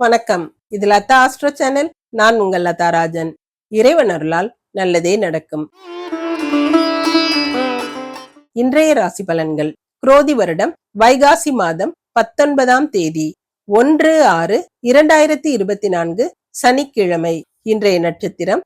வணக்கம். இது Latha astro channel. நான் உங்கள் லதா ராஜன். இறைவன் அருளால் நல்லதே நடக்கும். இன்றைய ராசி பலன்கள். குரோதி வருடம் வைகாசி மாதம் பத்தொன்பதாம் தேதி ஒன்று ஆறு இரண்டாயிரத்தி இருபத்தி நான்கு சனிக்கிழமை. இன்றைய நட்சத்திரம்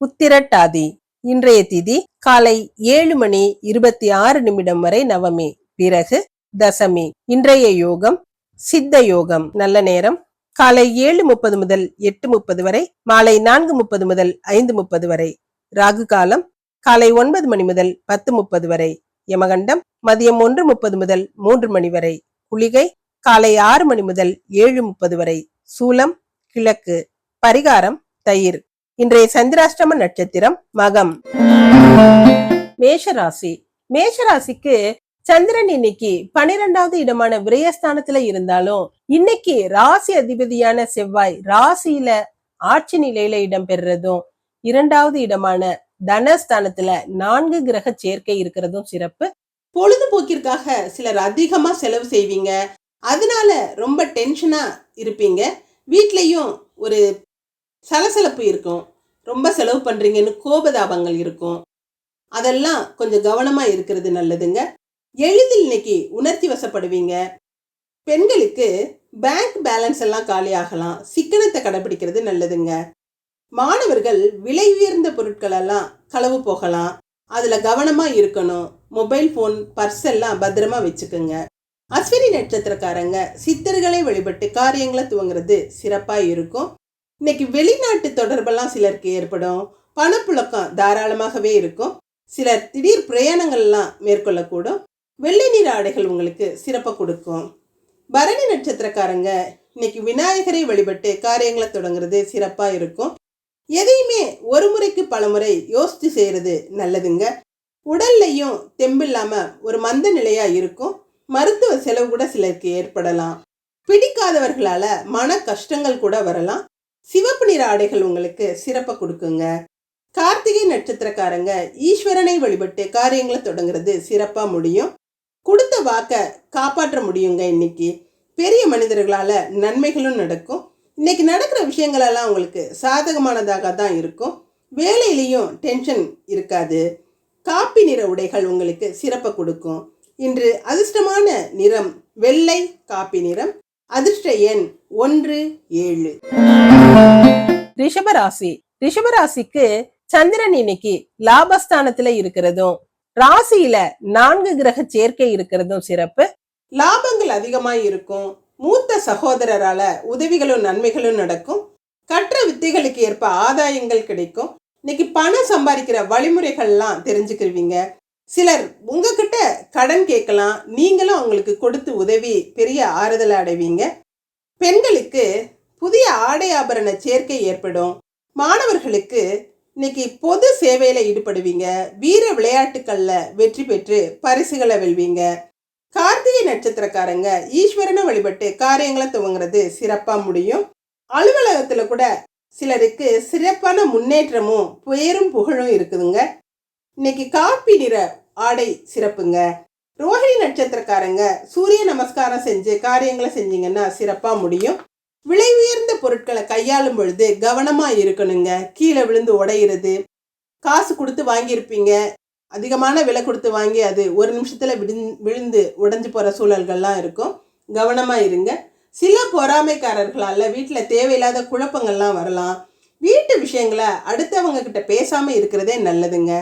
உத்திரட்டாதி இன்றைய திதி காலை ஏழு மணி இருபத்தி ஆறு நிமிடம் வரை நவமி. பிறகு தசமி. இன்றைய யோகம் சித்த யோகம். நல்ல நேரம் காலை ஏழு முப்பது முதல் எட்டு முப்பது வரை மாலை நான்கு முப்பது முதல் ஐந்து முப்பது வரை. ராகு காலம் காலை ஒன்பது மணி முதல் பத்து முப்பது வரை. யமகண்டம் மதியம் ஒன்று முப்பது முதல் மூன்று மணி வரை. குளிகை காலை ஆறு மணி முதல் ஏழு முப்பது வரை. சூலம் கிழக்கு. பரிகாரம் தயிர். இன்றைய சந்திராஷ்டம நட்சத்திரம் மகம். மேஷராசி. மேஷராசிக்கு சந்திரன் இன்னைக்கு பனிரெண்டாவது இடமான விரயஸ்தானத்துல இருந்தாலும் இன்னைக்கு ராசி அதிபதியான செவ்வாய் ராசியில ஆட்சி நிலையில இடம்பெறுறதும் இரண்டாவது இடமான தனஸ்தானத்துல நான்கு கிரக சேர்க்கை இருக்கிறதும் சிறப்பு. பொழுதுபோக்கிற்காக சிலர் அதிகமா செலவு செய்வீங்க. அதனால ரொம்ப டென்ஷனா இருப்பீங்க. வீட்லயும் ஒரு சலசலப்பு இருக்கும். ரொம்ப செலவு பண்றீங்கன்னு கோபதாபங்கள் இருக்கும். அதெல்லாம் கொஞ்சம் கவனமா இருக்கிறது நல்லதுங்க. எளிதில் இன்னைக்கு உணர்த்தி வசப்படுவீங்க. பெண்களுக்கு பேங்க் பேலன்ஸ் எல்லாம் காலி ஆகலாம் சிக்கனத்தை கடைபிடிக்கிறது நல்லதுங்க. மாணவர்கள் விலை உயர்ந்த பொருட்கள் எல்லாம் களவு போகலாம். அதில் கவனமாக இருக்கணும். மொபைல் ஃபோன் பர்ஸ் எல்லாம் பத்திரமா வச்சுக்கோங்க. அஸ்வினி நட்சத்திரக்காரங்க சித்தர்களை வழிபட்டு காரியங்களை துவங்குறது சிறப்பாக இருக்கும். இன்னைக்கு வெளிநாட்டு தொடர்பெல்லாம் சிலருக்கு ஏற்படும். பணப்புழக்கம் தாராளமாகவே இருக்கும். சிலர் திடீர் பிரயாணங்கள்லாம் மேற்கொள்ளக்கூடும். வெள்ளை நிற ஆடைகள் உங்களுக்கு சிறப்பை கொடுக்கும். பரணி நட்சத்திரக்காரங்க இன்னைக்கு விநாயகரை வழிபட்டு காரியங்களை தொடங்குறது சிறப்பாக இருக்கும். எதையுமே ஒரு முறைக்கு பல முறை யோசித்து செய்கிறது நல்லதுங்க. உடல்லையும் தெம்பில்லாமல் ஒரு மந்த நிலையாக இருக்கும். மருத்துவ செலவு கூட சிலருக்கு ஏற்படலாம். பிடிக்காதவர்களால் மன கஷ்டங்கள் கூட வரலாம். சிவப்பு நிற ஆடைகள் உங்களுக்கு சிறப்பை கொடுக்குங்க. கார்த்திகை நட்சத்திரக்காரங்க ஈஸ்வரனை வழிபட்டு காரியங்களை தொடங்குறது சிறப்பாக முடியும். கொடுத்த வாக்கை காப்பாற்ற முடியுங்க இன்னைக்கு. பெரிய மனிதர்களால் நன்மைகளும் நடக்கும். இன்னைக்கு நடக்கிற விஷயங்களெல்லாம் உங்களுக்கு சாதகமானதாக தான் இருக்கும். வேலையிலையும் டென்ஷன் இருக்காது. காப்பி நிற உடைகள் உங்களுக்கு சிறப்பை கொடுக்கும். இன்று அதிர்ஷ்டமான நிறம் வெள்ளை காப்பி நிறம் அதிர்ஷ்ட எண் ஒன்று ஏழு. ரிஷபராசி. ரிஷபராசிக்கு சந்திரன் இன்னைக்கு லாபஸ்தானத்துல இருக்கிறதும் ராசியில நான்கு கிரக சேர்க்கை இருக்கிறதும் சிறப்பு. லாபங்கள் அதிகமாய் இருக்கும் மூத்த சகோதரரால உதவிகளும் நன்மைகளும் நடக்கும். கற்ற வித்தைகளுக்கு ஏற்ப ஆதாயங்கள் கிடைக்கும். இன்னைக்கு பணம் சம்பாதிக்கிற வழிமுறைகள்லாம் தெரிஞ்சுக்கிருவீங்க. சிலர் உங்ககிட்ட கடன் கேட்கலாம். நீங்களும் அவங்களுக்கு கொடுத்து உதவி பெரிய ஆறுதல் அடைவீங்க. பெண்களுக்கு புதிய ஆடை ஆபரண சேர்க்கை ஏற்படும். மாணவர்களுக்கு இன்னைக்கு பொது சேவையில் ஈடுபடுவீங்க வீர விளையாட்டுக்களில் வெற்றி பெற்று பரிசுகளை வெல்வீங்க. கார்த்திகை நட்சத்திரக்காரங்க ஈஸ்வரனை வழிபட்டு காரியங்களை துவங்குறது சிறப்பாக முடியும். அலுவலகத்தில் கூட சிலருக்கு சிறப்பான முன்னேற்றமும் பெயரும் புகழும் இருக்குதுங்க. இன்னைக்கு காப்பி நிற ஆடை சிறப்புங்க. ரோஹிணி நட்சத்திரக்காரங்க சூரிய நமஸ்காரம் செஞ்சு காரியங்களை செஞ்சீங்கன்னா சிறப்பாக முடியும். விலை உயர்ந்த பொருட்களை கையாளும் பொழுது கவனமாக இருக்கணுங்க. கீழே விழுந்து உடையிறது. காசு கொடுத்து வாங்கியிருப்பீங்க. அதிகமான விலை கொடுத்து வாங்கி அது ஒரு நிமிஷத்தில் விழுந்து விழுந்து உடைஞ்சு போகிற சூழல்கள்லாம் இருக்கும். கவனமாக இருங்க. சில பொறாமைக்காரர்களால் வீட்டில் தேவையில்லாத குழப்பங்கள்லாம் வரலாம். வீட்டு விஷயங்களை அடுத்தவங்க கிட்ட பேசாமல் இருக்கிறதே நல்லதுங்க.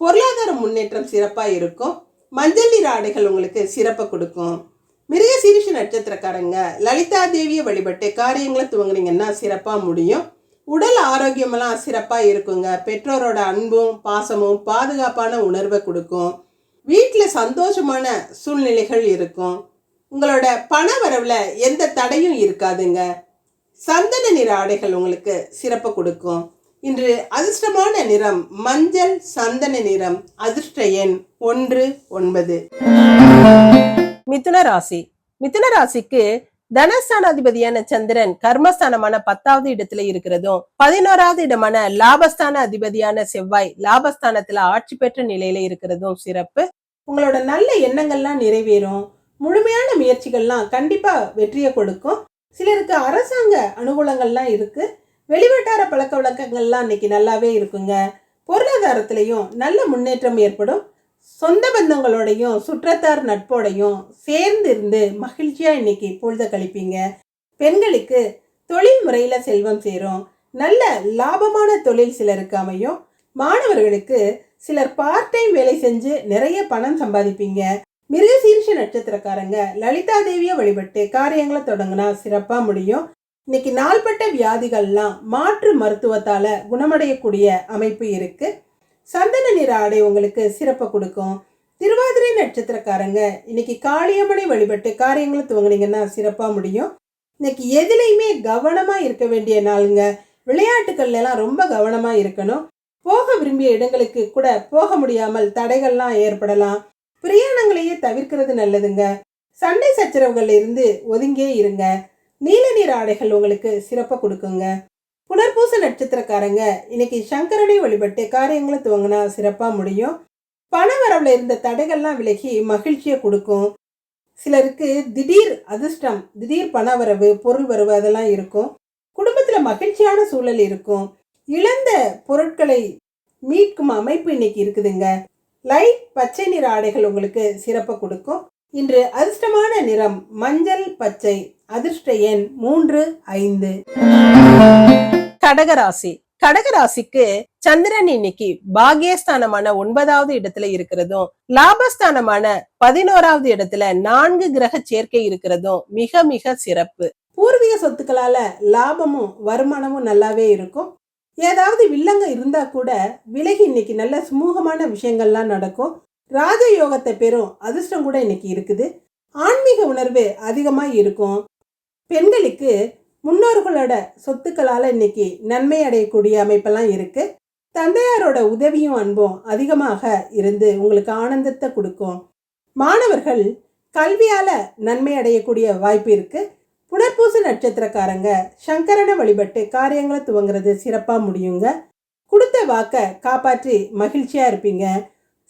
பொருளாதார முன்னேற்றம் சிறப்பாக இருக்கும். மஞ்சள் நீர் ஆடைகள் உங்களுக்கு சிறப்பை கொடுக்கும். மிருக சீரிஷ நட்சத்திரக்காரங்க. லலிதா தேவியை வழிபட்டு காரியங்களை துவங்குனீங்கன்னா சிறப்பாக முடியும். உடல் ஆரோக்கியமெல்லாம் சிறப்பாக இருக்குங்க. பெற்றோரோட அன்பும் பாசமும் பாதுகாப்பான உணர்வை கொடுக்கும். வீட்டில் சந்தோஷமான சூழ்நிலைகள் இருக்கும். உங்களோட பண வரவில் எந்த தடையும் இருக்காதுங்க. சந்தன நிற ஆடைகள் உங்களுக்கு சிறப்பு கொடுக்கும். இன்று அதிர்ஷ்டமான நிறம் மஞ்சள் சந்தன நிறம் அதிர்ஷ்ட எண் ஒன்று ஒன்பது. மிதுன ராசி. மிதுன ராசிக்கு தனஸ்தானாதிபதியான சந்திரன் கர்மஸ்தானமான பத்தாவது இடத்துல இருக்கிறதும் பதினோராவது இடமான லாபஸ்தான அதிபதியான செவ்வாய் லாபஸ்தானத்துல ஆட்சி பெற்ற நிலையில இருக்கிறதும் சிறப்பு. உங்களோட நல்ல எண்ணங்கள்லாம் நிறைவேறும். முழுமையான முயற்சிகள்லாம் கண்டிப்பா வெற்றியை கொடுக்கும். சிலருக்கு அரசாங்க அனுகூலங்கள்லாம் இருக்கு. வெளிவட்டார பழக்க வழக்கங்கள்லாம் இன்னைக்கு நல்லாவே இருக்குங்க. பொருளாதாரத்திலையும் நல்ல முன்னேற்றம் ஏற்படும். சொந்த பந்தங்களோடையும் சுற்றத்தார் நட்போடையும் சேர்ந்து இருந்து மகிழ்ச்சியாக இன்னைக்கு பொழுத கழிப்பீங்க. பெண்களுக்கு தொழில் முறையில் செல்வம் சேரும். நல்ல லாபமான தொழில் சிலருக்கு அமையும். மாணவர்களுக்கு சிலர் பார்ட் டைம் வேலை செஞ்சு நிறைய பணம் சம்பாதிப்பீங்க. மிருகசீர்ஷ நட்சத்திரக்காரங்க லலிதா தேவியை வழிபட்டு காரியங்களை தொடங்கினா சிறப்பாக முடியும். இன்னைக்கு நாள்பட்ட வியாதிகள்லாம் மாற்று மருத்துவத்தால் குணமடையக்கூடிய அமைப்பு இருக்குது சந்தன நிற ஆடை உங்களுக்கு சிறப்பை கொடுக்கும். திருவாதிரை நட்சத்திரக்காரங்க இன்னைக்கு காளியம்மனை வழிபட்டு காரியங்களை துவங்குனீங்கன்னா சிறப்பாக முடியும். இன்னைக்கு எதுலையுமே கவனமாக இருக்க வேண்டிய நாளுங்க. விளையாட்டுக்கள்ல ரொம்ப கவனமாக இருக்கணும். போக விரும்பிய இடங்களுக்கு கூட போக முடியாமல் தடைகள்லாம் ஏற்படலாம். பிரயாணங்களையே தவிர்க்கிறது நல்லதுங்க. சண்டை சச்சரவுகள் இருந்து ஒதுங்கியே இருங்க. நீல நீர் ஆடைகள் உங்களுக்கு சிறப்பாக கொடுக்குங்க. புனர்பூச நட்சத்திரக்காரங்க. இன்னைக்கு சங்கரனை வழிபட்டு காரியங்களை துவங்கினா சிறப்பாக முடியும். பண வரவில் இருந்த தடைகள்லாம் விலகி மகிழ்ச்சியை கொடுக்கும். சிலருக்கு திடீர் அதிர்ஷ்டம் திடீர் பணவரவு பொருள் வரவு அதெல்லாம் இருக்கும். குடும்பத்தில் மகிழ்ச்சியான சூழல் இருக்கும். இழந்த பொருட்களை மீட்கும் அமைப்பு இன்னைக்கு இருக்குதுங்க. லைட் பச்சை நிற ஆடைகள் உங்களுக்கு சிறப்பை கொடுக்கும். இன்று அதிர்ஷ்டமான நிறம் மஞ்சள் பச்சை. அதிர்ஷ்ட எண் மூன்று ஐந்து. கடகராசி. கடகராசிக்கு சந்திரன் இன்னைக்கு பாகியஸ்தானமான ஒன்பதாவது இடத்துல இருக்கிறதும் லாபஸ்தானமான பதினோராவது இடத்துல நான்கு கிரக சேர்க்கை இருக்கிறதும் மிக மிக சிறப்பு. பூர்வீக சொத்துக்களால லாபமும் வருமானமும் நல்லாவே இருக்கும். ஏதாவது வில்லங்க இருந்தா கூட விலகி இன்னைக்கு நல்ல சுமூகமான விஷயங்கள்லாம் நடக்கும். ராஜயோகத்தை பெறும் அதிர்ஷ்டம் கூட இன்னைக்கு இருக்குது. ஆன்மீக உணர்வு அதிகமாக இருக்கும். பெண்களுக்கு முன்னோர்களோட சொத்துக்களால் இன்னைக்கு நன்மை அடையக்கூடிய அமைப்பெல்லாம் இருக்குது தந்தையாரோட உதவியும் அன்பும் அதிகமாக இருந்து உங்களுக்கு ஆனந்தத்தை கொடுக்கும். மாணவர்கள் கல்வியால் நன்மை அடையக்கூடிய வாய்ப்பு இருக்குது புனர்பூச நட்சத்திரக்காரங்க சங்கரனை வழிபட்டு காரியங்களை துவங்குறது சிறப்பாக முடியுங்க. கொடுத்த வாக்கை காப்பாற்றி மகிழ்ச்சியாக இருப்பீங்க.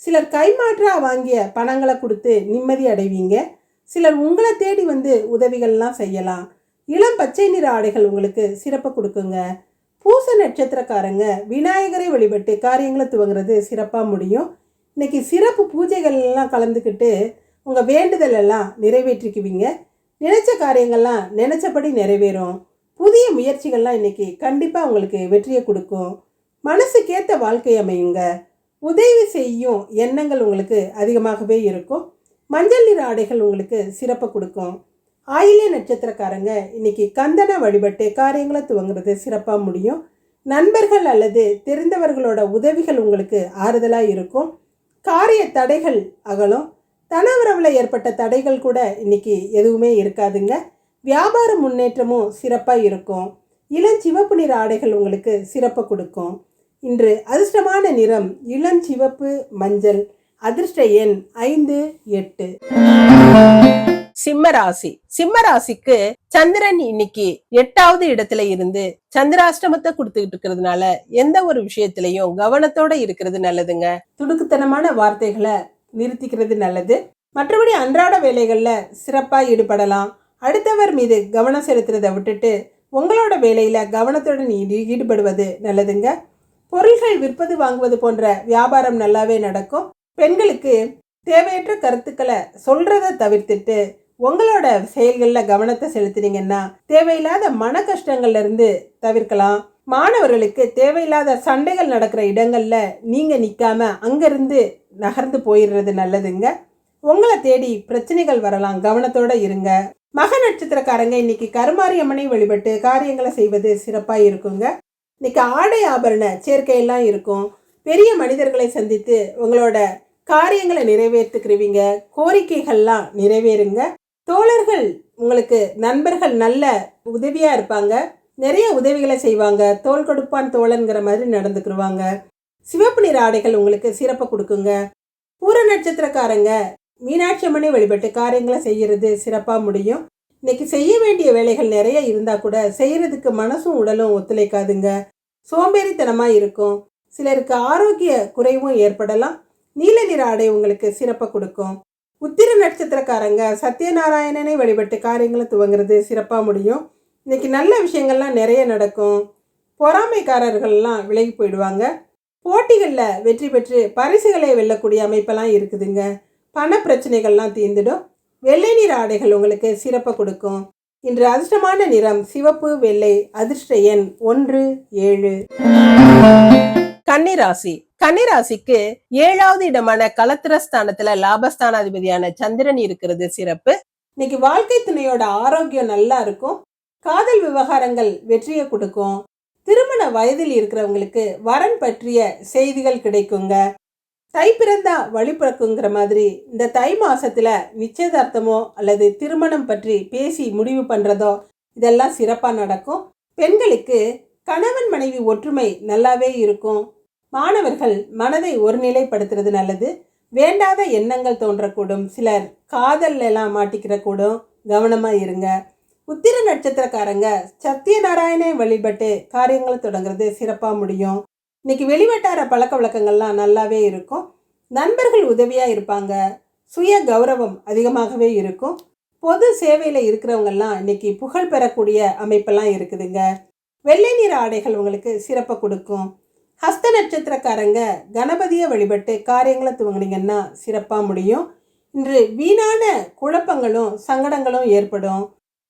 சிலர் கைமாற்றாக வாங்கிய பணங்களை கொடுத்து நிம்மதி அடைவீங்க. சிலர் உங்களை தேடி வந்து உதவிகள்லாம் செய்யலாம். இளம் பச்சை நிற ஆடைகள் உங்களுக்கு சிறப்பை கொடுக்குங்க. பூச நட்சத்திரக்காரங்க விநாயகரை வழிபட்டு காரியங்களை துவங்குறது சிறப்பாக முடியும். இன்றைக்கி சிறப்பு பூஜைகள் எல்லாம் கலந்துக்கிட்டு உங்கள் வேண்டுதல் எல்லாம் நிறைவேற்றிக்குவீங்க. நினச்ச காரியங்கள்லாம் நினச்சபடி நிறைவேறும். புதிய முயற்சிகள்லாம் இன்றைக்கி கண்டிப்பாக உங்களுக்கு வெற்றியை கொடுக்கும். மனசுக்கேற்ற வாழ்க்கை அமையுங்க. உதவி செய்யும் எண்ணங்கள் உங்களுக்கு அதிகமாகவே இருக்கும். மஞ்சள் நிற ஆடைகள் உங்களுக்கு சிறப்பை கொடுக்கும். ஆயிலிய நட்சத்திரக்காரங்க இன்னைக்கு கந்தனை வழிபட்டு காரியங்களை துவங்குறது சிறப்பாக முடியும். நண்பர்கள் அல்லது தெரிந்தவர்களோட உதவிகள் உங்களுக்கு ஆறுதலாக இருக்கும். காரிய தடைகள் அகலும். தனவரவில் ஏற்பட்ட தடைகள் கூட இன்னைக்கு எதுவுமே இருக்காதுங்க. வியாபார முன்னேற்றமும் சிறப்பாக இருக்கும். இளஞ்சிவப்பு நிற ஆடைகள் உங்களுக்கு சிறப்பை கொடுக்கும். இன்று அதிர்ஷ்டமான நிறம் இளஞ்சிவப்பு மஞ்சள். அதிர்ஷ்ட எண் ஐந்து எட்டு. சிம்மராசி. சிம்மராசிக்கு சந்திரன் இன்னைக்கு எட்டாவது இடத்துல இருந்து சந்திராஷ்டமத்தை கொடுத்துக்கிட்டு இருக்கிறதுனால எந்த ஒரு விஷயத்திலையும் கவனத்தோட இருக்கிறது நல்லதுங்க. துடுக்குத்தனமான வார்த்தைகளை நிறுத்திக்கிறது நல்லது. மற்றபடி அன்றாட வேலைகள்ல சிறப்பா ஈடுபடலாம். அடுத்தவர் மீது கவனம் செலுத்துறதை விட்டுட்டு உங்களோட வேலையில கவனத்துடன் ஈடுபடுவது நல்லதுங்க. பொருள்கள் விற்பது வாங்குவது போன்ற வியாபாரம் நல்லாவே நடக்கும். பெண்களுக்கு தேவையற்ற கருத்துக்களை சொல்றதை தவிர்த்துட்டு உங்களோட செயல்களில் கவனத்தை செலுத்துனீங்கன்னா தேவையில்லாத மன கஷ்டங்கள்ல இருந்து தவிர்க்கலாம். மாணவர்களுக்கு தேவையில்லாத சண்டைகள் நடக்கிற இடங்களில் நீங்கள் நிற்காம அங்கேருந்து நகர்ந்து போயிடுறது நல்லதுங்க. உங்களை தேடி பிரச்சனைகள் வரலாம். கவனத்தோட இருங்க. மக நட்சத்திரக்காரங்க இன்னைக்கு கருமாரியம்மனை வழிபட்டு காரியங்களை செய்வது சிறப்பாக இருக்குங்க. இன்னைக்கு ஆடை ஆபரண சேர்க்கையெல்லாம் இருக்கும். பெரிய மனிதர்களை சந்தித்து உங்களோட காரியங்களை நிறைவேற்றுக்கிருவீங்க. கோரிக்கைகள்லாம் நிறைவேறுங்க. தோழர்கள் உங்களுக்கு நண்பர்கள் நல்ல உதவியாக இருப்பாங்க. நிறைய உதவிகளை செய்வாங்க. தோல் கொடுப்பான் தோழன்கிற மாதிரி நடந்துக்கிடுவாங்க சிவப்பு நிற ஆடைகள் உங்களுக்கு சிறப்பை கொடுக்குங்க. பூர நட்சத்திரக்காரங்க மீனாட்சி அம்மனை வழிபட்டு காரியங்களை செய்கிறது சிறப்பாக முடியும். இன்னைக்கு செய்ய வேண்டிய வேலைகள் நிறைய இருந்தால் கூட செய்கிறதுக்கு மனசும் உடலும் ஒத்துழைக்காதுங்க. சோம்பேறித்தனமாக இருக்கும். சிலருக்கு ஆரோக்கிய குறைவும் ஏற்படலாம். நீல நிற ஆடை உங்களுக்கு சிறப்பை கொடுக்கும். உத்திர நட்சத்திரக்காரங்க சத்யநாராயணனை வழிபட்டு காரியங்களை துவங்குறது சிறப்பாக முடியும். இன்றைக்கி நல்ல விஷயங்கள்லாம் நிறைய நடக்கும். பொறாமைக்காரர்கள்லாம் விலகி போயிடுவாங்க. போட்டிகளில் வெற்றி பெற்று பரிசுகளை வெல்லக்கூடிய அமைப்பெல்லாம் இருக்குதுங்க. பண பிரச்சனைகள்லாம் தீர்ந்துடும். வெள்ளை நிற ஆடைகள் உங்களுக்கு சிறப்பை கொடுக்கும். இன்று அதிர்ஷ்டமான நிறம் சிவப்பு வெள்ளை அதிர்ஷ்ட எண் ஒன்று ஏழு. கன்னிராசி கன்னிராசிக்கு ஏழாவது இடமான கலத்திரஸ்தானத்துல லாபஸ்தானாதிபதியான சந்திரன் இருக்கிறது சிறப்பு. இன்னைக்கு வாழ்க்கை துணையோட ஆரோக்கியம் நல்லா இருக்கும். காதல் விவகாரங்கள் வெற்றியை கொடுக்கும். திருமண வயதில் இருக்கிறவங்களுக்கு வரன் பற்றிய செய்திகள் கிடைக்குங்க. தை பிறந்தா வழிபிறக்குங்கிற மாதிரி இந்த தை மாசத்துல நிச்சயதார்த்தமோ அல்லது திருமணம் பற்றி பேசி முடிவு பண்றதோ இதெல்லாம் சிறப்பா நடக்கும். பெண்களுக்கு கணவன் மனைவி ஒற்றுமை நல்லாவே இருக்கும். மாணவர்கள் மனதை ஒருநிலைப்படுத்துறது நல்லது. வேண்டாத எண்ணங்கள் தோன்றக்கூடும். சிலர் காதல் எல்லாம் மாட்டிக்கிற கூடும். கவனமாக இருங்க. உத்திர நட்சத்திரக்காரங்க சத்தியநாராயணை வழிபட்டு காரியங்களை தொடங்குறது சிறப்பாக முடியும். இன்னைக்கு வெளிவட்டார பழக்க வழக்கங்கள்லாம் நல்லாவே இருக்கும். நண்பர்கள் உதவியாக இருப்பாங்க. சுய கௌரவம் அதிகமாகவே இருக்கும். பொது சேவையில் இருக்கிறவங்கெல்லாம் இன்னைக்கு புகழ் பெறக்கூடிய அமைப்பெல்லாம் இருக்குதுங்க. வெள்ளை நிற ஆடைகள் உங்களுக்கு சிறப்பை கொடுக்கும். ஹஸ்த நட்சத்திரக்காரங்க கணபதியை வழிபட்டு காரியங்களை துவங்கினீங்கன்னா சிறப்பாக முடியும். இன்று வீணான குழப்பங்களும் சங்கடங்களும் ஏற்படும்.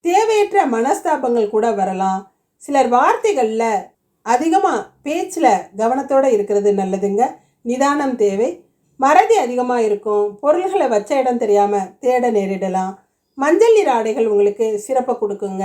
தேவையற்ற மனஸ்தாபங்கள் கூட வரலாம். சிலர் வார்த்தைகளில் அதிகமாக பேச்சில் கவனத்தோடு இருக்கிறது நல்லதுங்க. நிதானம் தேவை. மறதி அதிகமாக இருக்கும். பொருள்களை வச்ச இடம் தெரியாமல் தேட நேரிடலாம். மஞ்சள் நிற ஆடைகள் உங்களுக்கு சிறப்பை கொடுக்குங்க.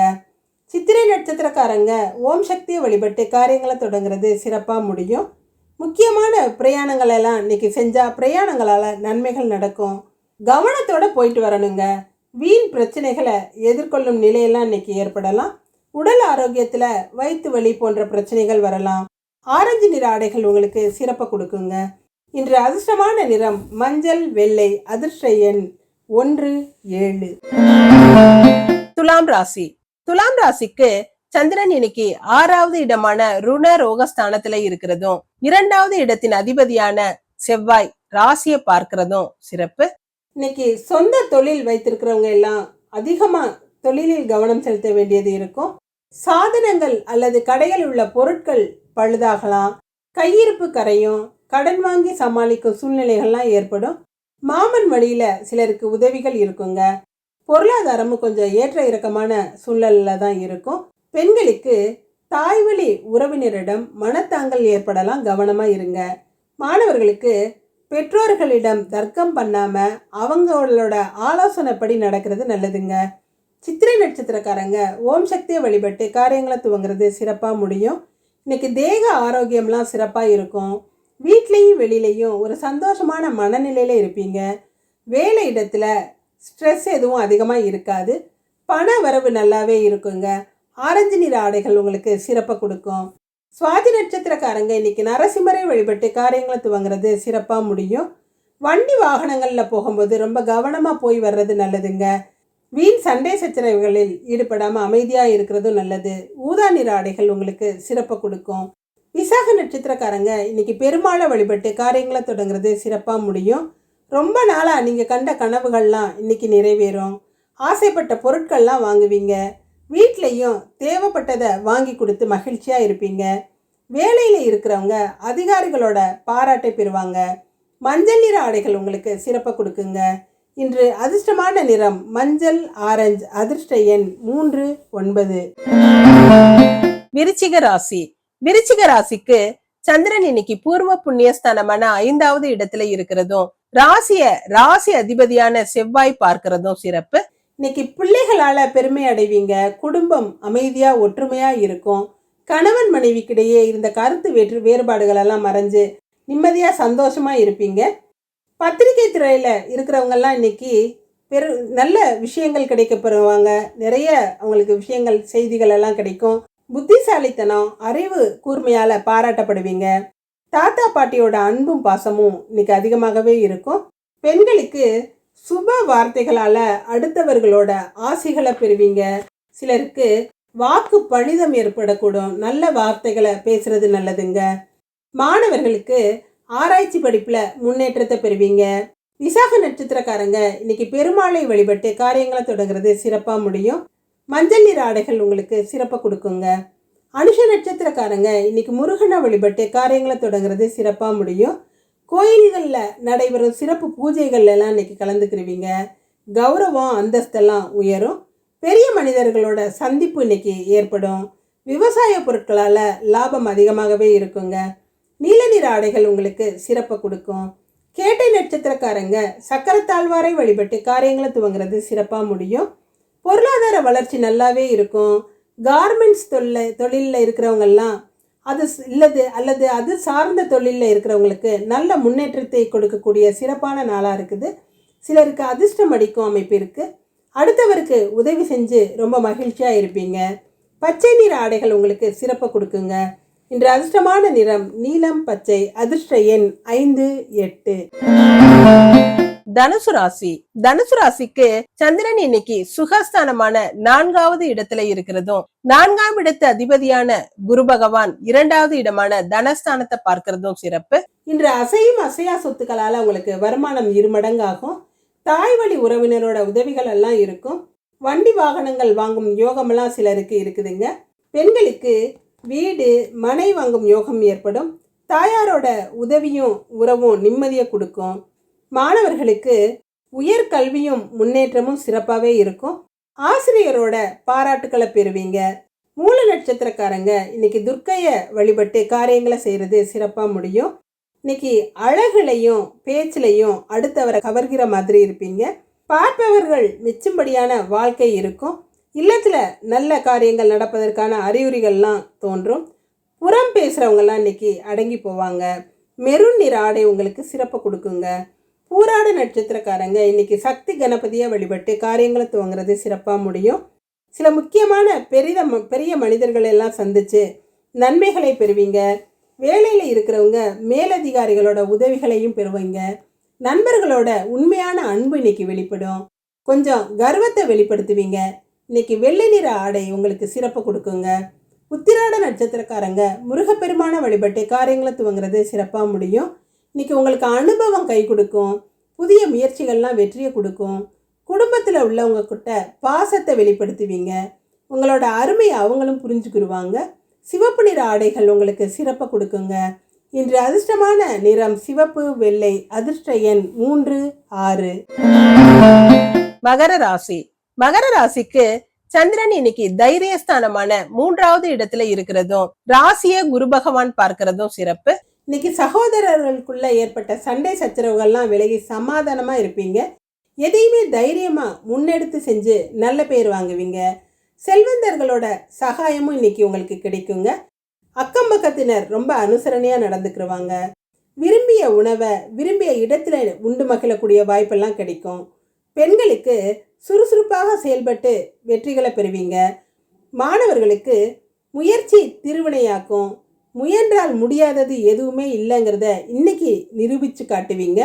சித்திரை நட்சத்திரக்காரங்க ஓம் சக்தியை வழிபட்டு காரியங்களை தொடங்குறது சிறப்பாக முடியும். முக்கியமான பிரயாணங்கள் எல்லாம் இன்னைக்கு செஞ்சால் பிரயாணங்களால் நன்மைகள் நடக்கும். கவனத்தோடு போயிட்டு வரணுங்க. வீண் பிரச்சனைகளை எதிர்கொள்ளும் நிலையெல்லாம் இன்றைக்கி ஏற்படலாம். உடல் ஆரோக்கியத்தில் வயிற்று வலி போன்ற பிரச்சனைகள் வரலாம். ஆரஞ்சு நிற ஆடைகள் உங்களுக்கு சிறப்பை கொடுக்குங்க. இன்று அதிர்ஷ்டமான நிறம் மஞ்சள் வெள்ளை அதிர்ஷ்ட எண் ஒன்று ஏழு. துலாம் ராசி. துலாம் ராசிக்கு சந்திரன் இன்னைக்கு ஆறாவது இடமான ருண ரோகஸ்தானத்துல இருக்கிறதும் இரண்டாவது இடத்தின் அதிபதியான செவ்வாய் ராசியை பார்க்கிறதும் சிறப்பு. இன்னைக்கு சொந்த தொழில் வைத்திருக்கிறவங்க எல்லாம் அதிகமா தொழிலில் கவனம் செலுத்த வேண்டியது இருக்கும். சாதனங்கள் அல்லது கடையில் உள்ள பொருட்கள் பழுதாகலாம். கையிருப்பு கரையும் கடன் வாங்கி சமாளிக்கும் சூழ்நிலைகள்லாம் ஏற்படும். மாமன் வழியில சிலருக்கு உதவிகள் இருக்குங்க. பொருளாதாரமும் கொஞ்சம் ஏற்ற இறக்கமான சூழலில் தான் இருக்கும். பெண்களுக்கு தாய்வழி உறவினரிடம் மனத்தாங்கல் ஏற்படலாம் கவனமாக இருங்க. மாணவர்களுக்கு பெற்றோர்களிடம் தர்க்கம் பண்ணாமல் அவங்களோட ஆலோசனைப்படி நடக்கிறது நல்லதுங்க. சித்திரை நட்சத்திரக்காரங்க ஓம் சக்தியை வழிபட்டு காரியங்களை துவங்குறது சிறப்பாக முடியும். இன்னைக்கு தேக ஆரோக்கியம்லாம் சிறப்பாக இருக்கும். வீட்லேயும் வெளியிலையும் ஒரு சந்தோஷமான மனநிலையில் இருப்பீங்க. வேலை இடத்துல ஸ்ட்ரெஸ் எதுவும் அதிகமாக இருக்காது. பண வரவு நல்லாவே இருக்குங்க. ஆரஞ்சு நிற ஆடைகள் உங்களுக்கு சிறப்பை கொடுக்கும். சுவாதி நட்சத்திரக்காரங்க இன்னைக்கு நரசிம்மரை வழிபட்டு காரியங்களை துவங்குறது சிறப்பாக முடியும். வண்டி வாகனங்களில் போகும்போது ரொம்ப கவனமாக போய் வர்றது நல்லதுங்க. வீண் சண்டை சச்சரவுகளில் ஈடுபடாமல் அமைதியாக இருக்கிறதும் நல்லது. ஊதா நிற ஆடைகள் உங்களுக்கு சிறப்பை கொடுக்கும். விசாக நட்சத்திரக்காரங்க இன்றைக்கி பெருமாளை வழிபட்டு காரியங்களை தொடங்குறது சிறப்பாக முடியும். ரொம்ப நாளாக நீங்கள் கண்ட கனவுகள்லாம் இன்றைக்கி நிறைவேறும். ஆசைப்பட்ட பொருட்கள்லாம் வாங்குவீங்க. வீட்லேயும் தேவைப்பட்டதை வாங்கி கொடுத்து மகிழ்ச்சியாக இருப்பீங்க. வேலையில் இருக்கிறவங்க அதிகாரிகளோட பாராட்டை பெறுவாங்க. மஞ்சள் நிற ஆடைகள் உங்களுக்கு சிறப்பாக கொடுக்குங்க. இன்று அதிர்ஷ்டமான நிறம் மஞ்சள் ஆரஞ்சு அதிர்ஷ்ட எண் மூன்று ஒன்பது. விருச்சிக ராசி. விருச்சிக ராசிக்கு சந்திரன் இன்னைக்கு பூர்வ புண்ணியஸ்தானமான ஐந்தாவது இடத்துல இருக்கிறதும் ராசிய ராசி அதிபதியான செவ்வாய் பார்க்கிறதும் சிறப்பு. இன்னைக்கு பிள்ளைகளால பெருமை அடைவீங்க. குடும்பம் அமைதியா ஒற்றுமையா இருக்கும். கணவன் மனைவிக்கிடையே இருந்த கருத்து வேற்று வேறுபாடுகள் எல்லாம் மறைஞ்சு நிம்மதியா சந்தோஷமா இருப்பீங்க. பத்திரிகை துறையில இருக்கிறவங்கெல்லாம் இன்னைக்கு பெரு நல்ல விஷயங்கள் கிடைக்க பெறுவாங்க. நிறைய அவங்களுக்கு விஷயங்கள் செய்திகள் எல்லாம் கிடைக்கும். புத்திசாலித்தனம் அறிவு கூர்மையால பாராட்டப்படுவீங்க. தாத்தா பாட்டியோட அன்பும் பாசமும் இன்னைக்கு அதிகமாகவே இருக்கும். பெண்களுக்கு சுப வார்த்தைகளால் அடுத்தவர்களோட ஆசைகளை பெறுவீங்க. சிலருக்கு வாக்கு பணிதம் ஏற்படக்கூடும். நல்ல வார்த்தைகளை பேசுறது நல்லதுங்க. மாணவர்களுக்கு ஆராய்ச்சி படிப்பில் முன்னேற்றத்தை பெறுவீங்க. விசாக நட்சத்திரக்காரங்க இன்னைக்கு பெருமாளை வழிபட்டு காரியங்களை தொடங்குறது சிறப்பாக முடியும். மஞ்சள் நிற ஆடைகள் உங்களுக்கு சிறப்பாக கொடுக்குங்க. அனுஷ நட்சத்திரக்காரங்க இன்னைக்கு முருகனை வழிபட்டு காரியங்களை தொடங்குறது சிறப்பாக முடியும். கோயில்களில் நடைபெறும் சிறப்பு பூஜைகள்ல எல்லாம் இன்னைக்கு கலந்துக்கிருவீங்க. கௌரவம் அந்தஸ்தெல்லாம் உயரும். பெரிய மனிதர்களோட சந்திப்பு இன்னைக்கு ஏற்படும். விவசாய பொருட்களால் லாபம் அதிகமாகவே இருக்குங்க. நீல நிற ஆடைகள் உங்களுக்கு சிறப்பை கொடுக்கும். கேட்டை நட்சத்திரக்காரங்க சக்கரத்தாழ்வாரை வழிபட்டு காரியங்களை துவங்குறது சிறப்பாக முடியும். பொருளாதார வளர்ச்சி நல்லாவே இருக்கும். கார்மெண்ட்ஸ் தொழில தொழிலில் இருக்கிறவங்கெல்லாம் அது இல்லது அல்லது அது சார்ந்த தொழிலில் இருக்கிறவங்களுக்கு நல்ல முன்னேற்றத்தை கொடுக்கக்கூடிய சிறப்பான நாளாக இருக்குது. சிலருக்கு அதிர்ஷ்டம் அடிக்கும் அமைப்பு இருக்குது அடுத்தவருக்கு உதவி செஞ்சு ரொம்ப மகிழ்ச்சியாக இருப்பீங்க. பச்சை நிற ஆடைகள் உங்களுக்கு சிறப்பை கொடுக்குங்க. இன்று அதிர்ஷ்டமான நிறம் நீலம் பச்சை அதிர்ஷ்ட எண் ஐந்து எட்டு. தனுசு ராசி. தனுசு ராசிக்கு சந்திரன் இன்னைக்கு சுகஸ்தானமான நான்காவது இடத்துல இருக்கிறதும் நான்காம் இடத்து அதிபதியான குரு பகவான் இரண்டாவது இடமான தனஸ்தானத்தை பார்க்கிறதும் சிறப்பு. இன்று அசையும் அசையா சொத்துக்களால உங்களுக்கு வருமானம் இருமடங்காகும் தாய் வழி உறவினரோட உதவிகள் எல்லாம் இருக்கும். வண்டி வாகனங்கள் வாங்கும் யோகமெல்லாம் சிலருக்கு இருக்குதுங்க. பெண்களுக்கு வீடு மனை வாங்கும் யோகம் ஏற்படும். தாயாரோட உதவியும் உறவும் நிம்மதியை கொடுக்கும். மாணவர்களுக்கு உயர்கல்வியும் முன்னேற்றமும் சிறப்பாகவே இருக்கும். ஆசிரியரோட பாராட்டுக்களை பெறுவீங்க. மூல நட்சத்திரக்காரங்க இன்னைக்கு துர்க்கையை வழிபட்டு காரியங்களை செய்கிறது சிறப்பாக முடியும். இன்னைக்கு அழகுலையும் பேச்சிலையும் அடுத்தவரை கவர்கிற மாதிரி இருப்பீங்க. பார்ப்பவர்கள் மிச்சும்படியான வாழ்க்கை இருக்கும். இல்லத்தில் நல்ல காரியங்கள் நடப்பதற்கான அறிகுறிகள்லாம் தோன்றும். புறம் பேசுகிறவங்கெல்லாம் இன்னைக்கு அடங்கி போவாங்க. மெருன் நிற ஆடை உங்களுக்கு சிறப்பு கொடுக்குங்க. பூராட நட்சத்திரக்காரங்க இன்னைக்கு சக்தி கணபதியை வழிபட்டு காரியங்களை துவங்குறது சிறப்பாக முடியும். சில முக்கியமான பெரித ம- பெரிய மனிதர்கள் எல்லாம் சந்தித்து நன்மைகளை பெறுவீங்க. வேலையில் இருக்கிறவங்க மேலதிகாரிகளோட உதவிகளையும் பெறுவீங்க. நண்பர்களோட உண்மையான அன்பு இன்னைக்கு வெளிப்படும். கொஞ்சம் கர்வத்தை வெளிப்படுத்துவீங்க. இன்னைக்கு வெள்ளை நிற ஆடை உங்களுக்கு சிறப்பு கொடுக்குங்க. உத்திராட நட்சத்திரக்காரங்க முருகப்பெருமான வழிபட்டு காரியங்களை துவங்குறது சிறப்பாக முடியும். இன்னைக்கு உங்களுக்கு அனுபவம் கை கொடுக்கும் புதிய முயற்சிகள்லாம் வெற்றியை கொடுக்கும். குடும்பத்தில் உள்ளவங்க கிட்ட பாசத்தை வெளிப்படுத்துவீங்க. உங்களோட அருமையை அவங்களும் புரிஞ்சுக்கிடுவாங்க சிவப்பு நிற ஆடைகள் உங்களுக்கு சிறப்பை கொடுக்குங்க. இன்று அதிர்ஷ்டமான நிறம் சிவப்பு வெள்ளை அதிர்ஷ்ட எண் மூன்று ஆறு. மகர ராசி. மகர ராசிக்கு சந்திரன் இன்னைக்கு தைரியஸ்தானமான மூன்றாவது இடத்துல இருக்கிறதும் ராசிய குரு பகவான் பார்க்கிறதும் சிறப்பு. இன்னைக்கு சகோதரர்களுக்குள்ள ஏற்பட்ட சண்டை சச்சரவுகள்லாம் விலகி சமாதானமா இருப்பீங்க. எதையுமே தைரியமா முன்னெடுத்து செஞ்சு நல்ல பேர் வாங்குவீங்க. செல்வந்தர்களோட சகாயமும் இன்னைக்கு உங்களுக்கு கிடைக்குங்க. அக்கம் பக்கத்தினர் ரொம்ப அனுசரணையா நடந்துக்கிடுவாங்க விரும்பிய உணவை விரும்பிய இடத்துல உண்டு மகிழக்கூடிய வாய்ப்பெல்லாம் கிடைக்கும். பெண்களுக்கு சுறுசுறுப்பாக செயல்பட்டு வெற்றிகளை பெறுவீங்க. மாணவர்களுக்கு முயற்சி திருவினையாக்கும். முயன்றால் முடியாதது எதுவுமே இல்லைங்கிறத இன்னைக்கு நிரூபித்து காட்டுவீங்க.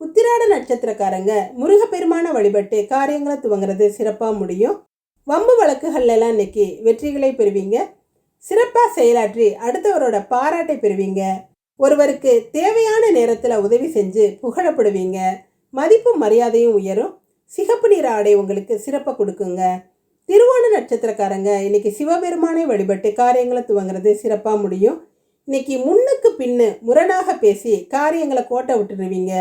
உத்திராட நட்சத்திரக்காரங்க முருகப்பெருமான வழிபட்டு காரியங்களை துவங்குறது சிறப்பாக முடியும். வம்பு வழக்குகள்லாம் இன்னைக்கு வெற்றிகளை பெறுவீங்க. சிறப்பாக செயலாற்றி அடுத்தவரோட பாராட்டை பெறுவீங்க. ஒருவருக்கு தேவையான நேரத்தில் உதவி செஞ்சு புகழப்படுவீங்க. மதிப்பும் மரியாதையும் உயரும். சிகப்பு நிற ஆடை உங்களுக்கு சிறப்பை கொடுக்குங்க. திருவோண நட்சத்திரக்காரங்க இன்னைக்கு சிவபெருமானை வழிபட்டு காரியங்களை துவங்குறது சிறப்பாக முடியும். இன்னைக்கு முன்னுக்கு பின்னு முரணாக பேசி காரியங்களை கோட்டை விட்டுருவீங்க.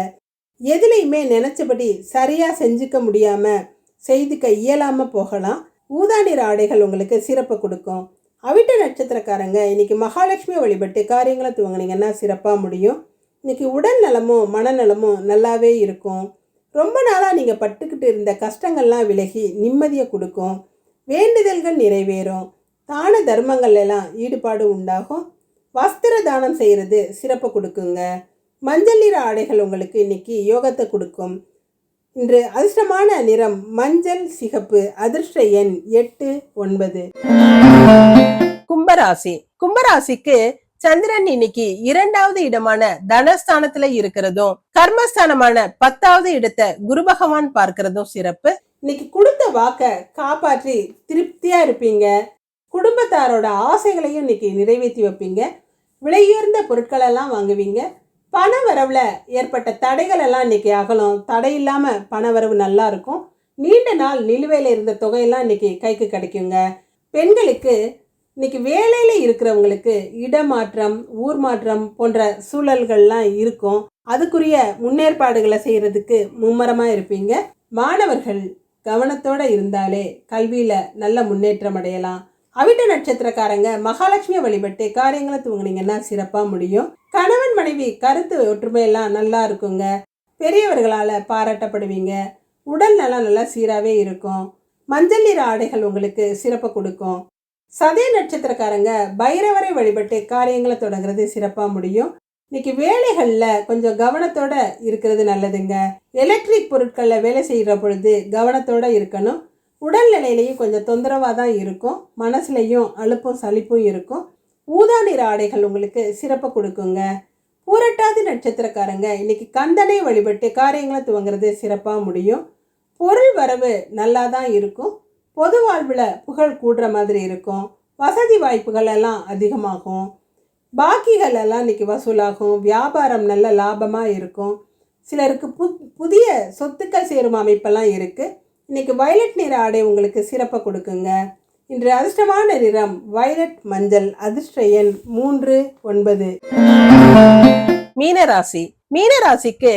எதுலையுமே நினச்சபடி சரியாக செஞ்சுக்க முடியாமல் செய்துக்க இயலாமல் போகலாம். ஊதாநிற ஆடைகள் உங்களுக்கு சிறப்பை கொடுக்கும். அவிட்ட நட்சத்திரக்காரங்க இன்னைக்கு மகாலட்சுமி வழிபட்டு காரியங்களை துவங்குனீங்கன்னா சிறப்பாக முடியும். இன்னைக்கு உடல் நலமும் மனநலமும் நல்லாவே இருக்கும். ரொம்ப நாளாக நீங்கள் பட்டுக்கிட்டு இருந்த கஷ்டங்கள்லாம் விலகி நிம்மதியை கொடுக்கும். வேண்டுதல்கள் நிறைவேறும். தான தர்மங்கள் எல்லாம் ஈடுபாடு உண்டாகும். வஸ்திர தானம் செய்கிறது சிறப்பு கொடுக்குங்க. மஞ்சள் நிற ஆடைகள் உங்களுக்கு இன்னைக்கு யோகத்தை கொடுக்கும். இன்று அதிர்ஷ்டமான நிறம் மஞ்சள் சிகப்பு அதிர்ஷ்ட எண் எட்டு ஒன்பது. கும்பராசி. கும்பராசிக்கு சந்திரன் இன்னைக்கு இரண்டாவது இடமான தனஸ்தானத்துல இருக்கிறதும் கர்மஸ்தானமான பத்தாவது இடத்தை குரு பகவான் பார்க்கிறதும் சிறப்பு. இன்னைக்கு கொடுத்த வாக்கை காப்பாற்றி திருப்தியாக இருப்பீங்க. குடும்பத்தாரோட ஆசைகளையும் இன்னைக்கு நிறைவேற்றி வைப்பீங்க. விலையுயர்ந்த பொருட்களெல்லாம் வாங்குவீங்க. பண வரவில் ஏற்பட்ட தடைகள் எல்லாம் இன்னைக்கு அகலும். தடை இல்லாமல் பண வரவு நல்லா இருக்கும். நீண்ட நாள் நிலுவையில் இருந்த தொகையெல்லாம் இன்னைக்கு கைக்கு கிடைக்குங்க. பெண்களுக்கு இன்னைக்கு வேலையில் இருக்கிறவங்களுக்கு இடமாற்றம் ஊர் மாற்றம் போன்ற சூழல்கள்லாம் இருக்கும். அதுக்குரிய முன்னேற்பாடுகளை செய்கிறதுக்கு மும்முரமாக இருப்பீங்க. மாணவர்கள் கவனத்தோடு இருந்தாலே கல்வியில் நல்ல முன்னேற்றம் அடையலாம். அவிட்ட நட்சத்திரக்காரங்க மகாலட்சுமியை வழிபட்டு காரியங்களை துவங்குனீங்கன்னா சிறப்பாக முடியும். கணவன் மனைவி கருத்து ஒற்றுமையெல்லாம் நல்லா இருக்குங்க. பெரியவர்களால் பாராட்டப்படுவீங்க. உடல் நலம் நல்லா சீராகவே இருக்கும். மஞ்சள் நிற ஆடைகள் உங்களுக்கு சிறப்பு கொடுக்கும். சதய நட்சத்திரக்காரங்க பைரவரை வழிபட்டு காரியங்களை தொடங்குறது சிறப்பாக முடியும். இன்னைக்கு வேலைகளில் கொஞ்சம் கவனத்தோட இருக்கிறது நல்லதுங்க. எலக்ட்ரிக் பொருட்களில் வேலை செய்கிற பொழுது கவனத்தோடு இருக்கணும். உடல்நிலையிலையும் கொஞ்சம் தொந்தரவாக தான் இருக்கும். மனசுலையும் அலுப்பும் சலிப்பும் இருக்கும். ஊதா நிற ஆடைகள் உங்களுக்கு சிறப்பு கொடுக்குங்க. பூரட்டாதி நட்சத்திரக்காரங்க இன்னைக்கு கந்தனை வழிபட்டு காரியங்களை துவங்குறது சிறப்பாக முடியும். பொருள் வரவு நல்லா தான் இருக்கும். பொது வாழ்வில் புகழ் கூடுற மாதிரி இருக்கும். வசதி வாய்ப்புகள் எல்லாம் அதிகமாகும். பாக்கிகள் எல்லாம் இன்னைக்கு வசூலாகும். வியாபாரம் நல்ல லாபமாக இருக்கும். சிலருக்கு பு புதிய சொத்துக்கள் சேரும் அமைப்பெல்லாம் இருக்குது இன்னைக்கு வயலட் நிற ஆடை உங்களுக்கு சிறப்பை கொடுக்குங்க. இன்று அதிர்ஷ்டமான நிறம் வயலட் மஞ்சள். அதிர்ஷ்ட எண் மூன்று ஒன்பது. மீனராசி. மீனராசிக்கு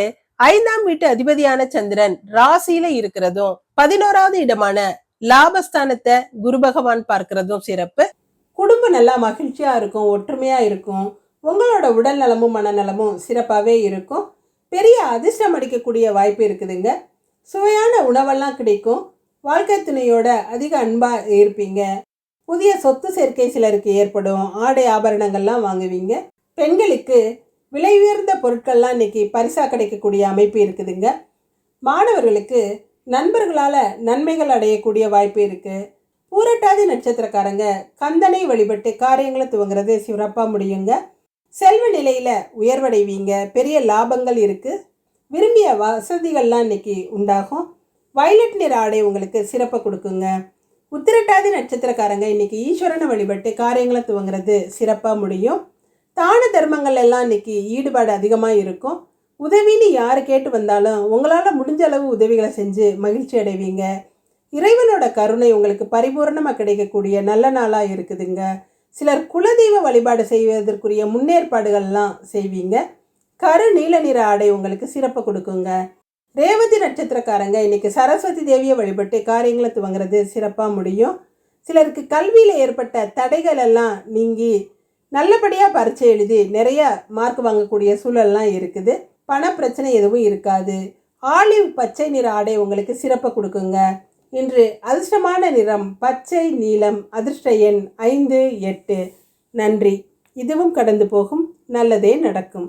ஐந்தாம் வீட்டு அதிபதியான சந்திரன் ராசியில இருக்கிறதும் பதினோராவது இடமான லாபஸ்தானத்தை குரு பகவான் பார்க்கிறதும் சிறப்பு. குடும்பம் நல்லா மகிழ்ச்சியாக இருக்கும் ஒற்றுமையாக இருக்கும் உங்களோட உடல் நலமும் மனநலமும் சிறப்பாகவே இருக்கும். பெரிய அதிர்ஷ்டம் அடிக்கக்கூடிய வாய்ப்பு இருக்குதுங்க. சுவையான உணவெல்லாம் கிடைக்கும். வாழ்க்கை துணையோட அதிக அன்பாக இருப்பீங்க. புதிய சொத்து சேர்க்கை சிலருக்கு ஏற்படும். ஆடை ஆபரணங்கள்லாம் வாங்குவீங்க. பெண்களுக்கு விலை உயர்ந்த பொருட்கள்லாம் இன்றைக்கி பரிசாக கிடைக்கக்கூடிய அமைப்பு இருக்குதுங்க. மாணவர்களுக்கு நண்பர்களால் நன்மைகள் அடையக்கூடிய வாய்ப்பு இருக்குது பூரட்டாதி நட்சத்திரக்காரங்க கந்தனை வழிபட்டு காரியங்களை துவங்குறது சிறப்பாக முடியுங்க. செல்வ நிலையில் உயர்வடைவீங்க. பெரிய லாபங்கள் இருக்குது விரும்பிய வசதிகள்லாம் இன்னைக்கு உண்டாகும். வயலட் நிற ஆடை உங்களுக்கு சிறப்பை கொடுக்குங்க. உத்திரட்டாதி நட்சத்திரக்காரங்க இன்னைக்கு ஈஸ்வரனை வழிபட்டு காரியங்களை துவங்குறது சிறப்பாக முடியும். தான தர்மங்கள் எல்லாம் இன்னைக்கு ஈடுபாடு அதிகமாக இருக்கும். உதவின்னு யார் கேட்டு வந்தாலும் உங்களால் முடிஞ்ச அளவு உதவிகளை செஞ்சு மகிழ்ச்சி அடைவீங்க. இறைவனோட கருணை உங்களுக்கு பரிபூரணமாக கிடைக்கக்கூடிய நல்ல நாளாக இருக்குதுங்க. சிலர் குலதெய்வ வழிபாடு செய்வதற்குரிய முன்னேற்பாடுகள்லாம் செய்வீங்க. கரு நீல நிற ஆடை உங்களுக்கு சிறப்பு கொடுக்குங்க. ரேவதி நட்சத்திரக்காரங்க இன்றைக்கி சரஸ்வதி தேவியை வழிபட்டு காரியங்களை துவங்குறது சிறப்பாக முடியும். சிலருக்கு கல்வியில் ஏற்பட்ட தடைகள் எல்லாம் நீங்கி நல்லபடியாக பரீட்சை எழுதி நிறைய மார்க் வாங்கக்கூடிய சூழல்லாம் இருக்குது. பண பிரச்சனை எதுவும் இருக்காது. ஆலிவ் பச்சை நிற ஆடை உங்களுக்கு சிறப்பை கொடுக்குங்க. இன்று அதிர்ஷ்டமான நிறம் பச்சை நீலம் அதிர்ஷ்ட எண் ஐந்து எட்டு. நன்றி. இதுவும் கடந்து போகும். நல்லதே நடக்கும்.